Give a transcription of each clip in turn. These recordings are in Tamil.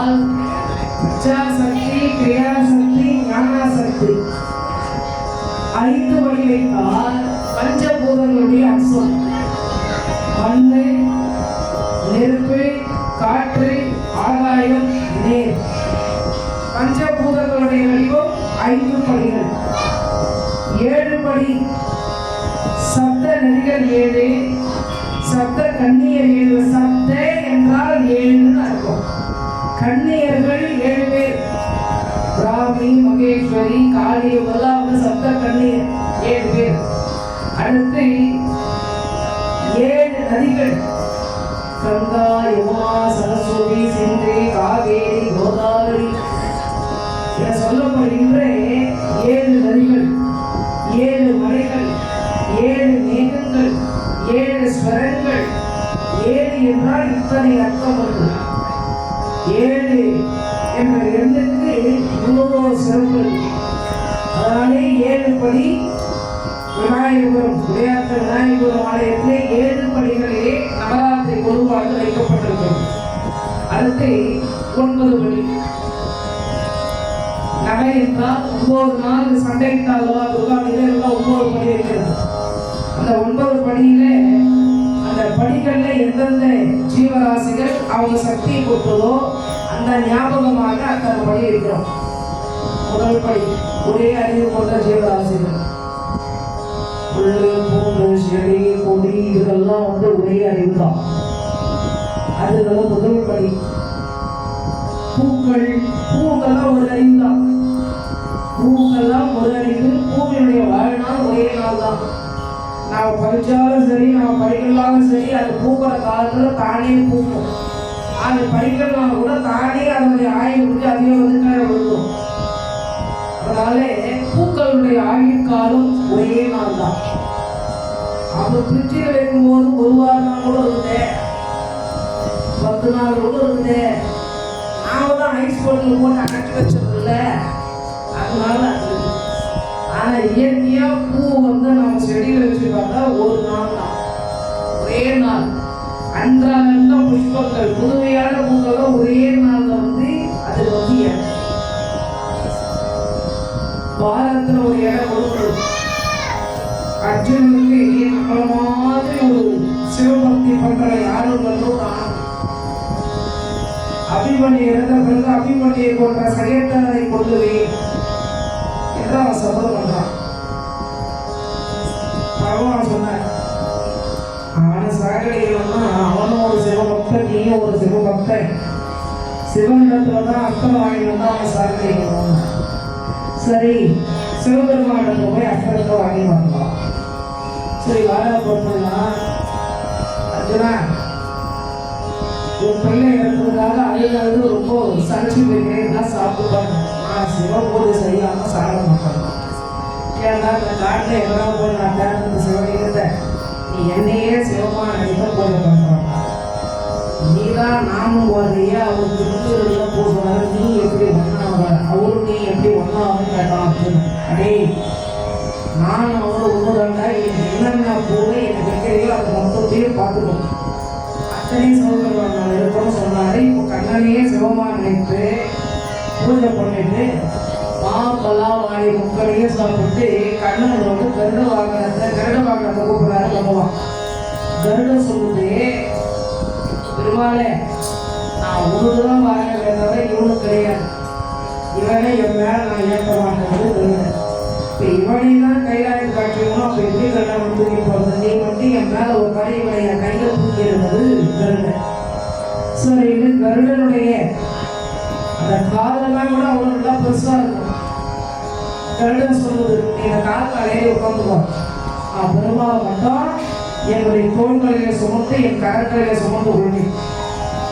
என்றால் சக்தி ஞான சக்தி ஐந்து வழி வைத்தால் பஞ்சபூதங்களுடைய அம்சம் மண்ணு நெருப்பு காற்று ஆகாயம் நீர் பஞ்சபூதங்களுடைய வடிவம் ஐந்து படிகள் ஏழு படி சப்த நதிகள் ஏழு சப்த கன்னியர் ஏழு சப்த என்றால் ஏழு கண்ணியர்கள் ஏழு பேர். பிராமி மகேஸ்வரி காளி இவெல்லாம் வந்து சப்த கண்ணியர் ஏழு பேர். அடுத்து ஏழு நதிகள். கங்கா யமுனா சரஸ்வதி சிந்து காவேரி கோதாவரி. என சொல்லப்படுகின்ற ஏழு நதிகள் ஏழு மலைகள் ஏழு மேகங்கள் ஏழு ஸ்வரங்கள் ஏழு என்றால் இத்தனை அர்த்தம் உண்டு. என்ற எண்ணுக்கு சிறப்பு அதனாலே ஏழு படி விநாயகபுரம் விளையாட்டு விநாயகபுரம் ஆலயத்திலே ஏழு படிகளிலே நவராத்திரி பொதுவாக வைக்கப்பட்டிருக்கிறது அடுத்து ஒன்பது படி நகை என்றால் ஒன்பது நாள் சண்டையிட்டாலவா துர்காநிலை எல்லாம் ஒன்பது படி இருக்கிறது அந்த ஒன்பது படியிலே அந்த படிகள்ல எந்தெந்த ஜீவராசிகள் அவங்க சக்தியை கொடுத்ததோ அந்த ஞாபகமாக அத்தனை படி இருக்கிறோம். முதல் படி ஒரே அறிவு கொண்ட ஜீவராசிகள். புல்லு பூண்டு செடி கொடி இதெல்லாம் வந்து ஒரே அறிவு தான் அதுதான் முதல் படி. பூக்கள் பூக்கெல்லாம் ஒரு அறிவு தான் பூக்கெல்லாம் ஒரு அறிவு பூவினுடைய வாழ்நாள் ஒரே நாள் தான் நாம் படித்தாலும் சரி நாம் படிக்கலாலும் சரி அது பூக்கிற காலத்தில் தானே பூக்கும். அது படிக்கிறவங்க கூட தானே அதனுடைய ஆயுள் வந்து அதிகம் வந்து வரும் விழுக்கும் அதனாலே பூக்களுடைய ஆயுள் காலம் ஒரே நாள் தான் அவங்க பிரிட்ஜில் வைக்கும்போது ஒரு வாரம் நாள் கூட இருந்தேன் பத்து நாள் கூட இருந்தேன் நாம தான் ஐஸ் பொருள் போட்டு அடைச்சி வச்சிருக்கல அதனால ஆனால் இயற்கையாக பூ வந்து நம்ம செடியில் வச்சு பார்த்தா ஒரு நாள் தான் ஒரே நாள். அன்றாட புஷ்பங்கள் புதுமையான பூக்கள் ஒரே நாள்ல வந்து அது வந்து வாரத்துல ஒரு இடம் கொடுக்கணும் அர்ஜுனனுக்கு நம்மள மாதிரி ஒரு சிவபக்தி பண்ற யாரும் வந்து காணும் இறந்த பிறகு அபிமணியை போன்ற சகேத்தனை கொண்டு வை அவன் சபதம் பண்றான் சிவபக்தன் ஒரு சிவ சிவபக்தன் சிவனிடத்துல தான் அர்த்தம் வாங்கிட்டு தான் அவன் சாகடிக்கணும் சரி சிவபெருமானிடத்துல போய் அர்த்தத்தை வாங்கி வரலாம் சரி வாழ போட்டோம்னா அர்ஜுனா உன் பிள்ளை இறந்ததுக்காக அழுகிறது ரொம்ப சளிச்சு போயிருக்கேன் சாப்பிடுவாங்க நான் சிவ சிவபூஜை செய்யாம சாப்பிட மாட்டேன். ஏன்னா இந்த காட்டில் எங்கன்னா போய் நான் தேர்ந்தது சிவலிங்கத்தை? நீ என்னையே சிவமான நினைத்த பூஜை பண்றான் தான் நாமும் வர்றிய அவர் திருச்சியில் போடுறாரு நீ எப்படி ஒன்றாவ அவரு நீ எப்படி ஒன்றாவன்னு கேட்டான் அடே நான் அவரு ஒன்றுதாண்டா என்னென்ன போல எனக்கு வைக்கிறையோ அதை மொத்தத்தையும் பார்த்துக்கணும். அத்தனை சௌகரியம் நான் இருக்கணும்னு சொன்னாரு. இப்போ கண்ணனையே சிவமா நினைத்து பூஜை பண்ணிட்டு மாப்பலா வாழை முக்களையே சாப்பிட்டு கண்ணன் வந்து கருட வாகனத்தை கருட வாகனத்தை கூப்பிடுறாரு பண்ணுவான் கருட சொல்லுது பெருமாளே நான் உனக்குதான் வாங்க தவிர இவனு கிடையாது. இவனை என் மேல நான் ஏற்க மாட்டேங்கிறது இப்போ இவனை தான் கையாளி காட்டியவனும் அப்போ எப்படி கண்ணன் தூக்கி போகிறது நீ மட்டும் என் மேல ஒரு மாதிரி இவனை என் கையில் தூக்கி இருந்தது கருடன். சரி இது கருடனுடைய அந்த காலெல்லாம் கூட அவ்வளோ தான் பெருசாக இருக்கும். கருடன் சொல்லுது நீ இந்த காலில் அலையே உட்காந்துக்கோ நான் பெருமாள் மட்டும் என்னுடைய தோள்களிலே சுமந்து என் கரங்களிலே சுமந்து கொள்வி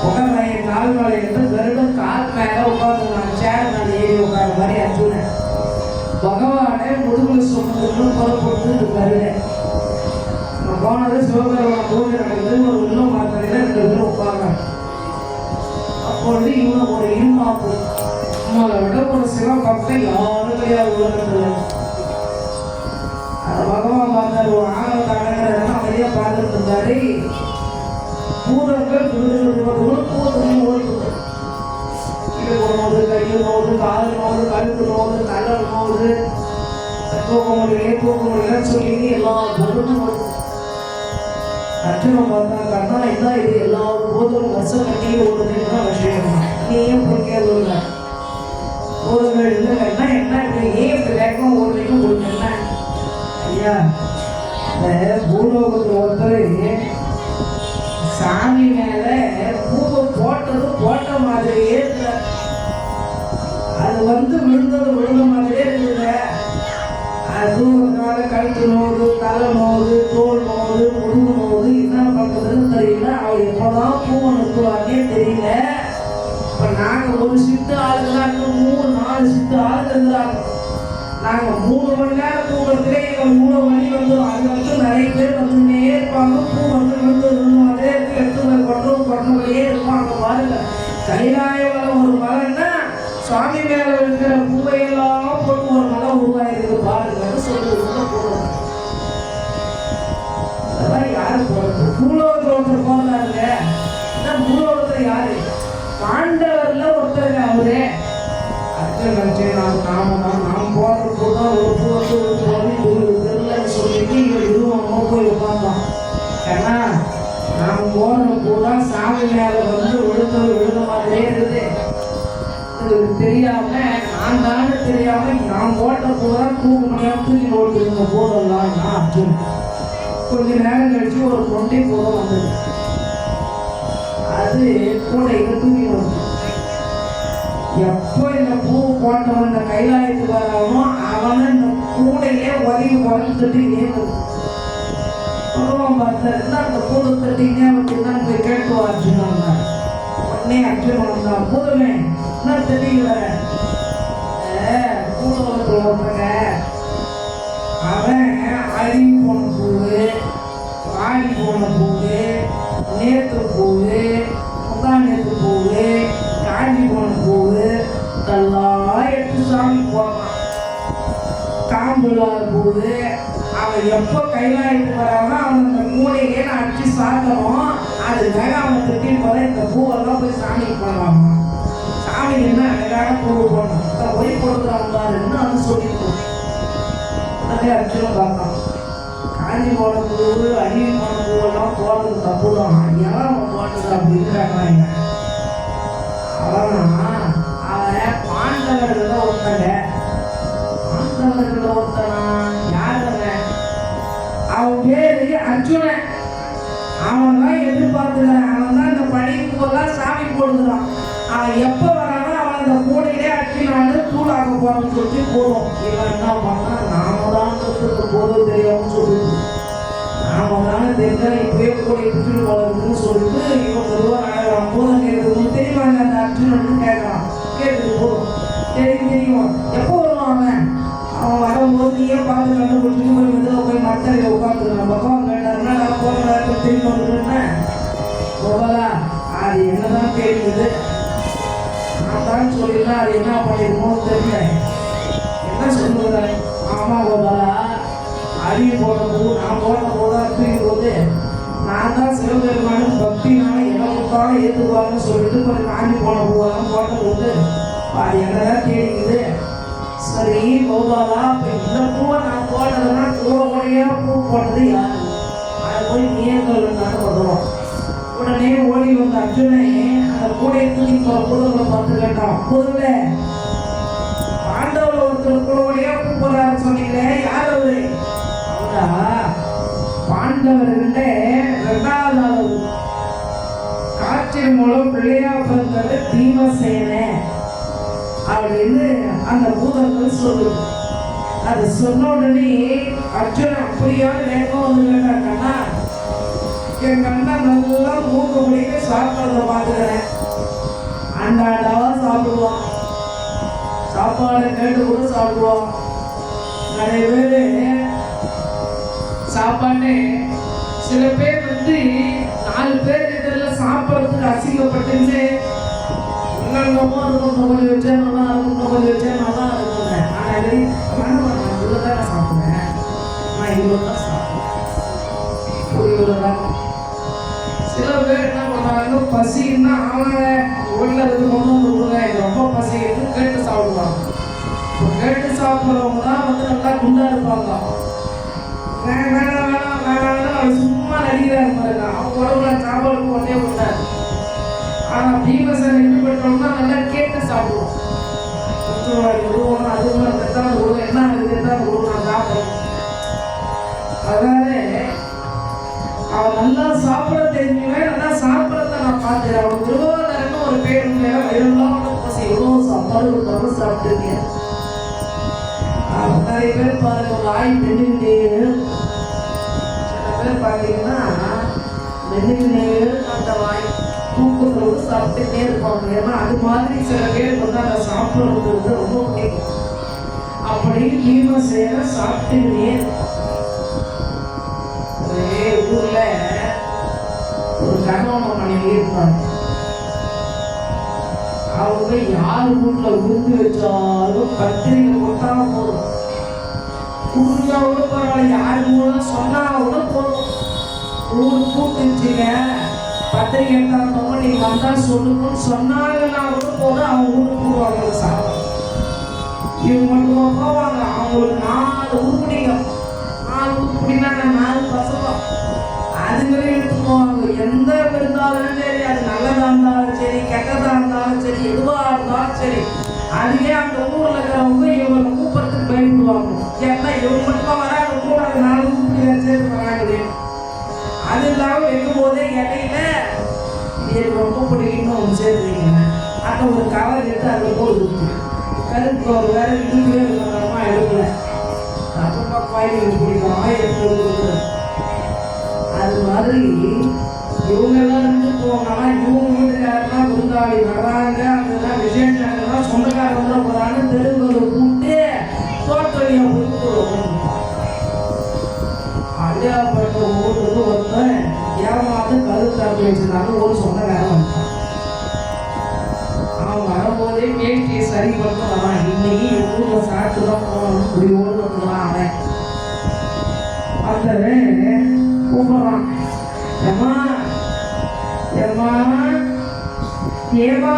உட்கார்ந்த என் கால் மேலே இருந்து கருடன் கால் மேலே உட்கார்ந்து நான் சேர் நான் ஏறி உட்கார மாதிரி அஞ்சுனேன் பகவானே முதுகுல சுமந்துன்னு புறப்பட்டு இது நான் போனது சிவபெருமான் பூஜை நடக்குது. ஒரு இன்னும் மரத்தடியில் ரெண்டு பேரும் உட்கார்றாங்க அப்பொழுது இவன் ஒரு இருமாப்பு. நம்மளை விட ஒரு சிவ பக்தன் யாரும் கிடையாது உலகத்துல. பகவான் பார்த்தார் ஒரு ஆணவத்தை அடங்குறதுனா அமைதியா பார்த்துட்டு இருந்தாரு பூதங்கள் பூதங்கள் பூதங்கள் ஓடுது கையில் போகுது கால் நோவுது கழுத்து நோவுது தலை நோவுது தூக்க முடியல தூக்க முடியலன்னு சொல்லி எல்லா பொருளும் வருது அர்ஜுனன் பார்த்தா கண்ணா என்ன இது? எல்லா போதும் வருஷம் கட்டி ஓடுதுன்னா விஷயம் நீ ஏன் இல்லை கேள்விங்க போதுங்கள் என்ன ஏன் இப்படி வேகமாக ஓடுறீங்க? உங்களுக்கு என்ன ஐயா. பூலோகத்தில் ஒருத்தர் சாமி மேல பூவை போட்டதும் போட்ட மாதிரியே அது வந்து விழுந்தது விழுந்த மாதிரியே இருக்குங்க. அது ஒரு கழுத்து நோவுது தலை நோவுது தோல் நோவுது முதுகு நோவுது என்ன பண்ணுறதுன்னு தெரியல. அவள் எப்போதான் பூவை நிறுத்துவாங்கன்னே தெரியல. இப்போ நாங்கள் ஒரு சிட்டு ஆளுங்க மூணு நாலு சிட்டு ஆளுங்க இருக்கிறாங்க நாங்கள் மூணு மணி நேரம் தூக்கத்திலே எங்கள் மூணு மணி வந்து அது வந்து நிறைய பேர் வந்துன்னே இருப்பாங்க. பூ வந்து வந்து விழுந்து அதே இருக்கு எடுத்து கொண்டு கொண்டபடியே இருப்பாங்க பாருங்க. கைலாய மரம் ஒரு மரம்னா சுவாமி மேல இருக்கிற பூ அர்ஜுன் நினைச்சு நான் நாம தான் நாம் போடுற தான் ஒரு பூ வந்து ஒரு பூ வந்து தெரியலன்னு சொல்லிட்டு இவர் இதுவும் போய் உட்கார்ந்தோம் ஏன்னா நாம் போடுற பூ தான் சாமி மேல வந்து விழுந்தது விழுந்த மாதிரியே இருக்குது. உங்களுக்கு தெரியாம நான் தானே தெரியாம நான் போட்ட பூ தான் தூக்க முடியாம தூக்கி போட்டு இருந்த போதெல்லாம் நான் அர்ஜுன் கொஞ்ச நேரம் கழிச்சு ஒரு தொண்டை போக வந்தது. அது கூட கூடையில தூக்கி வந்து எப்போ இந்த பூ போட்டவன் இந்த கைலாயத்துக்கு வராமோ அவனை இந்த கூடையே உதவி உடஞ்சிட்டு ஏறுது சொல்லுவான் பார்த்தா அந்த பூவை தட்டிங்க அப்படின்னு போய் கேட்டு அர்ஜுனன் உடனே அர்ஜுனன் தான் பூதமே என்ன தெரியல வர? பூதவத்தில் ஒருத்தங்க அவன் அழுகி போன பூவு வாடி போன பூவு நேற்று பூவு முந்தா நேற்று பூவு காஞ்சி போன பூவு இதெல்லாம் எடுத்து சாமி போவான் காம்புள்ளார் பூவு அவன் எப்போ கைலாயிட்டு வரானோ அவன் அந்த கூடையே நான் அடிச்சு சாக்கணும் அதுக்காக அவன் திட்டின்னு போல இந்த பூவெல்லாம் போய் சாமி போடலாம் சாமி என்ன அழகான பூ போடணும் இந்த ஒய் கொடுக்குறாங்க அது சொல்லிட்டு அதே அர்ஜுனன் பார்க்கலாம் காஞ்சி போன பூ அழிவு போன பூவெல்லாம் போடுறது தப்பு தான் ஏன் அவன் போட்டது அப்படின்னு கேட்கறாங்க அவன் அவன் பாண்டவர்கள் ஒருத்தங்க. பாண்டவர்கள் ஒருத்தனா? யார் அவன்? அவன் பேரு அர்ஜுனன். அவன் தான் எதிர்பார்த்துக்கிறான் அவன் தான் இந்த படிப்புலாம் சாமி போடுகிறான். அவன் எப்போ வரானோ அவன் அந்த கூடையிலே அடிச்சு நான் தூளாக போறேன்னு சொல்லிட்டு போதும் இவன் என்ன பண்ணா நாம தான் கற்றுக்க போதும் தெரியாம சொல்லிட்டு. நாம தானே தெரிஞ்சா இப்பவே கூடை விட்டுட்டு போறதுன்னு சொல்லிட்டு இவன் பொதுவாக நடக்கிறான் போதும் கேட்குறது தெரியுமா அந்த அர்ஜுனன் கேட்கலாம் கேட்டுட்டு போதும் தெரியும். தெரியும் எப்போ வருவான் அவன்? அவன் வரும்போது நீயே பார்த்து கண்டுபிடிச்சிட்டு போய் மெதுவாக போய் மரத்தடியில் உட்காந்துருக்கான் பக்கம் வேண்டாம்னா நான் போகிற நேரத்தில் திரும்பி வந்துருந்தேன் போகலா? அது என்னதான் தெரியுது? நான் தான் சொல்லிடுறேன் அது என்ன பண்ணிருக்கோம் தெரியல. என்ன சொல்லுகிறேன் ஆமாம் கோபாலா அரிய போடும்போது நான் போன போதா தூக்கி போது. நான் தான் சிவபெருமானும் பக்தினால எனக்கு தான் ஏற்றுக்குவாங்கன்னு சொல்லிட்டு கொஞ்சம் காஞ்சி போன போவாங்க போட்டபோது அது என்னதான் தேடிக்குது சரி கோபாலா இப்போ இந்த பூவை நான் போட்டதுன்னா பூவையா பூ போட்டது யாரு? அதை போய் நேர்கொள்ளுன்னு வருவோம் உடனே ஓடி வந்த அர்ஜுனே அந்த கூடையை தூக்கி போற புதங்களை பார்த்து கேட்டான் புதுல பாண்டவர்கள் ஒருத்தர் கூடவழியா கூப்பிடுறாரு சொன்னீங்களே யார் அவரு? அவரா? ரெண்டாவது அளவு காற்றின் மூலம் பிள்ளையா பிறந்தது பீமசேன அப்படின்னு அந்த பூதங்கள் சொல்லுது. அது சொன்ன உடனே அர்ஜுன் அப்படியா வேகம் வந்து கண்ணா என் அண்ணன் நல்லா மூக்க முடிக்க சாப்பிட்றத பார்த்துக்கிறேன் அண்டாடாவா சாப்பிடுவோம் சாப்பாடு கேட்டு கூட சாப்பிடுவோம் நிறைய பேர் சாப்பாடு சில பேர் வந்து நாலு பேர் இதெல்லாம் சாப்பிட்றதுக்கு அசிங்கப்பட்டுச்சு இன்னும் வச்சேன் நல்லா இருக்கும் இன்னும் வச்சேன் நல்லா இருக்கும் ஆனால் இது வேண்டாம் நான் தான் நான் நான் இவ்வளோ தான் சாப்பிடுவேன் ஒரு இவ்வளோ தான் சில பேர் பசின்னா அவங்க வீட்டில் இருந்து கொண்டு வந்து கொடுங்க இது ரொம்ப பசி எடுத்து கேட்டு சாப்பிடுவாங்க இப்போ கேட்டு தான் வந்து நல்லா குண்டாக இருப்பாங்க வேணாம் வேணாம் வேணாம் வேணாம் சும்மா நடிக்கிறாங்க அவங்க உடம்புல சாப்பாடு கொண்டே கொண்டாரு ஆனா பீமசன் என்ன பண்றோம்னா நல்லா கேட்டு சாப்பிடுவோம். அது ஒன்று பெத்தான என்ன இருக்குது எத்தான் நான் சாப்பிடுவோம் அதனால அவன் நல்லா சாப்பிட தெரிஞ்சவன் நல்லா சாப்பிடறத நான் பார்த்தேன் அவன் துருவாதரன்னு ஒரு பேர் உண்டு. எல்லாம் பசி எவ்வளோ சாப்பாடு கொடுத்தாலும் சாப்பிட்டுருக்கேன். நிறைய பேர் பாருங்க ஒரு ஆய் நின்றுக்கிட்டே சில பேர் பார்த்தீங்கன்னா நின்றுக்கிட்டே அந்த வாய். தூக்கத்தோடு சாப்பிட்டுட்டே இருப்பாங்க. ஏன்னா அது மாதிரி சில பேர் வந்து அதை சாப்பிட்றது வந்து ரொம்ப பிடிக்கும் அப்படி பீமசேன சேர இருப்பான் ஒரே ஊர்ல ஒரு கணவன் மனைவி இருப்பாங்க. அவங்க யார் வீட்டுல விருந்து வச்சாலும் பத்திரிக்கை கொடுத்தா போதும். கொடுத்தா கூட பரவாயில்ல. யாரு மூலம் சொன்னா கூட போதும். ஊர் கூப்பிட்டுச்சுங்க பத்திரிக்கை எடுத்தாங்க நீங்க வந்தா சொல்லுங்கன்னு சொன்னாங்கன்னா கூட போதும் அவங்க ஊருக்கு போடுவாங்க சாப்பிட இவங்க மட்டும் போவாங்க. அவங்களுக்கு நாலு உருப்படிங்க நாலு உருப்படினா நாலு பசங்க. அதுங்களே எடுத்து போவாங்க. எந்த இருந்தாலும் சரி அது நல்லதா இருந்தாலும் சரி கெட்டதா இருந்தாலும் சரி எதுவா இருந்தாலும் சரி அதுவே அந்த ஊர்ல இருக்கிறவங்க இவங்க கூப்பிடுறதுக்கு பயப்படுவாங்க ஏன்னா இவங்க மட்டும் அது இல்லாமல் வைக்கும் போதே இடையில எனக்கு ரொம்ப பிடிக்கும்னு ஒன்று சேர்த்துறீங்க அந்த ஒரு கவர் எடுத்து அதில் போட்டு கருப்பு ஒரு வேறு இடுக்கவே இருக்கிறமா எடுக்கல. அப்புறமா கோயிலுக்கு பிடிக்கும் எடுத்து அது மாதிரி இவங்கெல்லாம் இருந்து போங்கன்னா இவங்க வீட்டுக்காரெல்லாம் விருந்தாளி வர்றாங்க அதெல்லாம் விசேஷங்கள்லாம் சொந்தக்காரங்க கூட போகிறாங்க தெருவுகளை கூப்பிட்டு தோட்டலியை கொடுத்துருவோம். அப்படியே ஏமாந்து வச்சிருந்தாங்க ஒரு சொந்தக்காரன் வந்துட்டான் அவன் வரும்போதே வேட்டியை சரி பண்ண இன்னைக்கு என் ஊர்ல சாப்பிட்டு தான் போகணும் ஓடு வந்துடுறான் அவன் வந்தவன் கூப்பிடுறான். ஏமா ஏமா ஏமா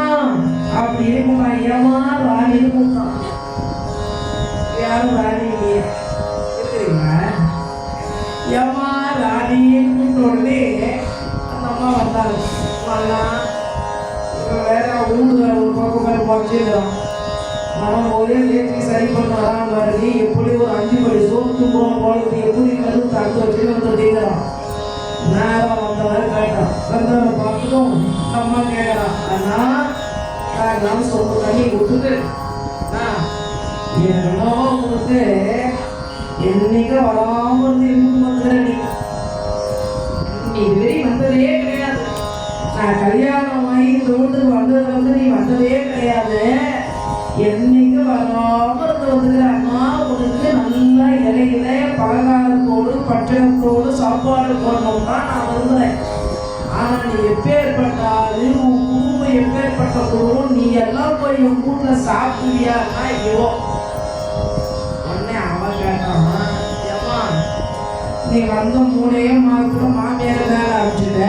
அப்படி இருக்குமா ஏமா ராணி கூப்பிட்டான் யாரும் ராணி இல்லையே இருக்கிறீங்களா? ஏமா ராணி கூப்பிட்ட உடனே அந்த வந்தாரு வந்தாங்க வரலாம் வேற ஊடுல ஒரு பக்கம் மேல பறிச்சுக்கிறான் அவன் ஒரே நேற்று சரி பண்ண வரான் பாருங்க எப்படி ஒரு அஞ்சு மணி சோத்து போன போலது எப்படி கருத்து அடுத்து வச்சு வந்து அப்படிங்கிறான் நேரம் வந்தவன் கேட்டான். வந்தவனை பார்த்துட்டும் இந்த அம்மா அண்ணா நான் சொந்த தண்ணி விட்டுட்டு என்னோ வந்து என்னைக்கு வராமல் இருந்து வந்துடுறேன் நீ. இதுவரை வந்ததே நான் கல்யாணம் ஆகி இந்த வீட்டுக்கு வந்தது வந்து நீ வந்ததே கிடையாது. என்னைக்கு வராம இருந்து அம்மா உனக்கு நல்லா இலையில பலகாரத்தோடு பட்டணத்தோடு சாப்பாடு போடணும் தான் நான் விரும்புகிறேன் ஆனா நீ எப்பேற்பட்டாது உன் குடும்பம் எப்பேற்பட்ட குடும்பம் நீ எல்லாம் போய் உன் வீட்டுல சாப்பிடுவியான்னா ஐயோ. உடனே அவன் கேட்டான் நீ வந்த மூணே மாத்திரம் மாமியார் வேலை ஆரம்பிச்சுட்ட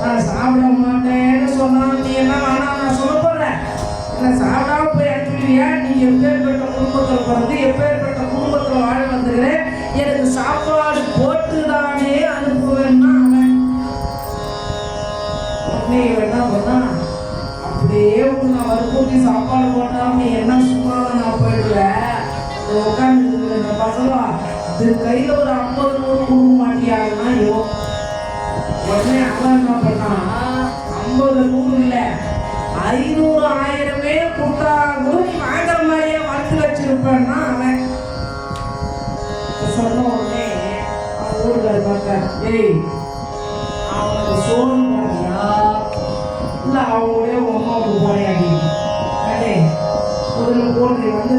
நான் சாப்பிட மாட்டேன்னு சொன்னா நீ என்ன வேணா நான் சொல்ல போறேன் நான் சாப்பிடாம போய் அனுப்பிடுவியா? நீ எப்பேற்பட்ட குடும்பத்தில் பிறந்து எப்பேற்பட்ட குடும்பத்தில் வாழ வந்துக்கிறேன் எனக்கு சாப்பாடு போட்டு தானே அனுப்புவேன்னா அவன். உடனே என்ன பண்ணா அப்படியே உன்னை வற்புறுத்தி சாப்பாடு போட்டாம நீ என்ன சும்மா நான் போயிடுவேன் உட்காந்து இந்த இது கையில ஒரு ஐம்பது நூறு கொடுக்க மாட்டியாங்கன்னா ஐயோ உடனே அவன் என்ன பண்ணான் ஐம்பது நூறு இல்லை ஐநூறு ஆயிரமே கொடுத்தா கூட நீ வாங்குற மாதிரியே வளர்த்து வச்சிருப்பேன்னா அவன். சொன்ன உடனே அவன் ஊருக்கார பார்த்தார் ஏய் அவனுக்கு சோறு பண்ணியா இல்லை அவங்களுடைய உமாவுக்கு போனே அப்படின்னு அடே முதல்ல போட்டு வந்து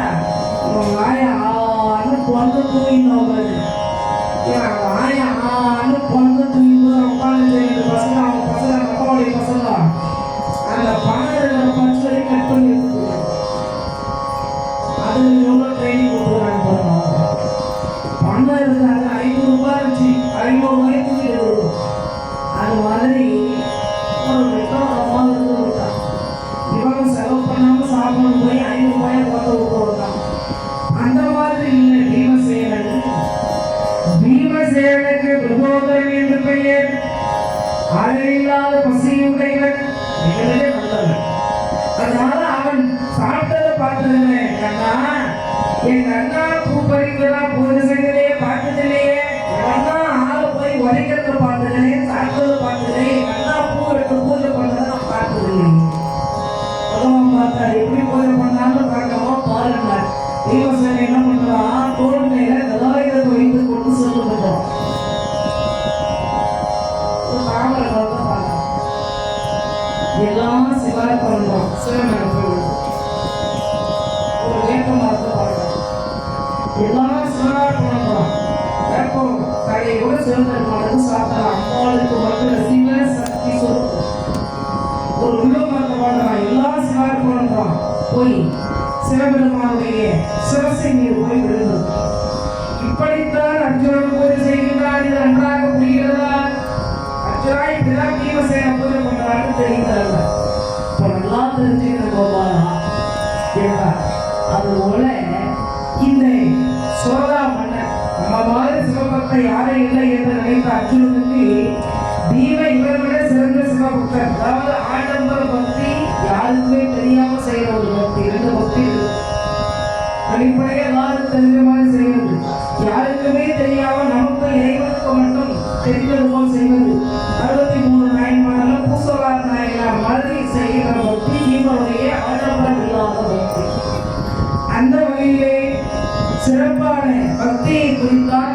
நாலு அந்த கிளம்புவான் பொண்ணு தூங்கினோம் பொண்ணு உட்காந்து பசங்க அவங்க பசங்க பசங்க அந்த பணம் அளவில்லாத பசியுடையவன் மிகவும் நல்லவன் அதனால அவன் சாப்பிட்டதை பார்த்ததுன்னு கண்ணா என் அண்ணா பூ பறிக்கிறதா பூஜை செய்யலையே பார்த்ததில்லையே என் அண்ணா ஆளை போய் உரைக்கிறத பார்த்ததில்லையே சாப்பிட்டதை பார்த்ததில்லையே என் அண்ணா பூ எடுத்து பூஜை பண்ணதை நான் பார்த்ததில்லையே பகவான் பார்த்தாரு எப்படி பூஜை பண்ணாலும் பார்க்கவோ பாருங்க. தெய்வ எல்லாம் சிவாய் பண்றோம் சிவமேல போய் ஒரு வேப்ப மரத்தை பார்க்கலாம் எல்லாம் சிவனாக பண்றோம் வேப்பம் தடை கூட சிவபெருமானுக்கு சாப்பிடலாம் அம்மாளுக்கு மட்டும் சிவ சக்தி சொருக்கும் ஒரு வில்வ மரத்தை பார்க்கலாம் எல்லாம் சிவாக பண்றோம் போய் சிவபெருமானுடைய சிரசை மீது போய் விழுந்தது இப்படித்தான் அர்ஜுனன் பூஜை செய்கின்றார் இது நன்றாக புரிகிறதா அர்ஜுனா இப்படிதான் பீமசேன பூஜை பண்றான்னு தெரிந்தார்கள் தெரிஞ்சுக்கிட்ட கோபாலா அது போல இந்த சோதா மன்னன் நம்ம மாதிரி சிவபக்தர் யாரும் இல்லை என்று நினைத்த அர்ஜுனனுக்கு தீப இவர் விட சிறந்த சிவபக்தர் அதாவது ஆடம்பர பக்தி யாருக்குமே தெரியாம செய்யற ஒரு பக்தி ரெண்டு பக்தி வெளிப்படையா எல்லாரும் தெரிஞ்ச மாதிரி செய்யறது யாருக்குமே தெரியாம நமக்கு இறைவனுக்கு மட்டும் தெரிந்த ரூபம் செய்வது அறுபத்தி மூணு நாயன்மாரெல்லாம் பூசவார் நாயனார் மாதிரி செய்கிற பக்தி உடைய ஆண்டவன் இல்லாத பக்தி அந்த வகையிலே சிறப்பான பக்தியை குறித்தான்